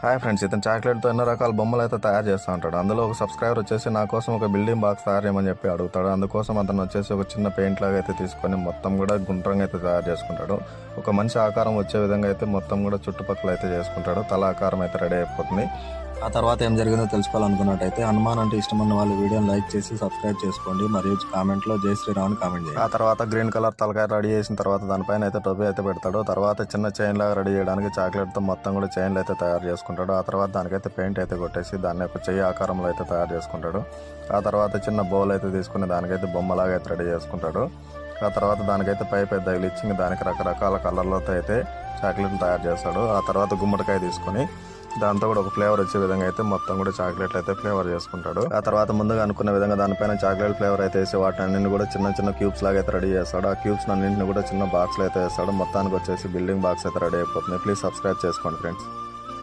Hi friends ఇతను చాక్లెట్తో ఎన్నో రకాల బొమ్మలు అయితే తయారు చేస్తూ ఉంటాడు. అందులో ఒక సబ్స్క్రైబర్ వచ్చేసి నా కోసం ఒక బిల్డింగ్ బాక్స్ తయారు చేయమని చెప్పి అడుగుతాడు. అందుకోసం అతను వచ్చేసి ఒక చిన్న పెయింట్ లాగా అయితే తీసుకొని మొత్తం కూడా గుండ్రంగా అయితే తయారు చేసుకుంటాడు. ఒక మంచి ఆకారం వచ్చే విధంగా అయితే మొత్తం కూడా చుట్టుపక్కల అయితే చేసుకుంటాడు. తల ఆకారం అయితే రెడీ అయిపోతుంది. ఆ తర్వాత ఏం జరిగిందో తెలుసుకోవాలనుకున్నట్టయితే హనుమాన్ అంటే ఇష్టమన్న వాళ్ళు వీడియోని లైక్ చేసి సబ్స్క్రైబ్ చేసుకోండి. మరియు కామెంట్లో జై శ్రీరామ్ అని కామెంట్ చేయండి. ఆ తర్వాత గ్రీన్ కలర్ తలకాయ రెడీ చేసిన తర్వాత దానిపైన అయితే టోపీ అయితే పెడతాడు. తర్వాత చిన్న చైన్ లాగా రెడీ చేయడానికి చాక్లెట్తో మొత్తం కూడా చైన్లు అయితే తయారు చేసుకుంటాడు. ఆ తర్వాత దానికైతే పెయింట్ అయితే కొట్టేసి దాన్ని ఒక చెయ్యి ఆకారంలో అయితే తయారు చేసుకుంటాడు. ఆ తర్వాత చిన్న బౌల్ అయితే తీసుకుని దానికైతే బొమ్మలాగా అయితే రెడీ చేసుకుంటాడు. ఆ తర్వాత దానికైతే పై పెద్ద తగిలిచ్చి దానికి రకరకాల కలర్లతో అయితే చాక్లెట్ తయారు చేస్తాడు. ఆ తర్వాత గుమ్మడికాయ తీసుకొని దాంతో కూడా ఒక ఫ్లేవర్ వచ్చే విధంగా అయితే మొత్తం కూడా చాక్లెట్ అయితే ఫ్లేవర్ చేసుకుంటాడు. ఆ తర్వాత ముందుగా అనుకున్న విధంగా దానిపైన చాక్లెట్ ఫ్లేవర్ అయితే వేసి వాటిని అన్నింటిని కూడా చిన్న చిన్న క్యూబ్స్ లాగా అయితే రెడీ చేస్తాడు. ఆ క్యూబ్స్ అన్నింటిని కూడా చిన్న బాక్స్లో అయితే వేస్తాడు. మొత్తానికి వచ్చేసి బిల్డింగ్ బాక్స్ అయితే రెడీ అయిపోతుంది. ప్లీజ్ సబ్స్క్రైబ్ చేసుకోండి ఫ్రెండ్స్.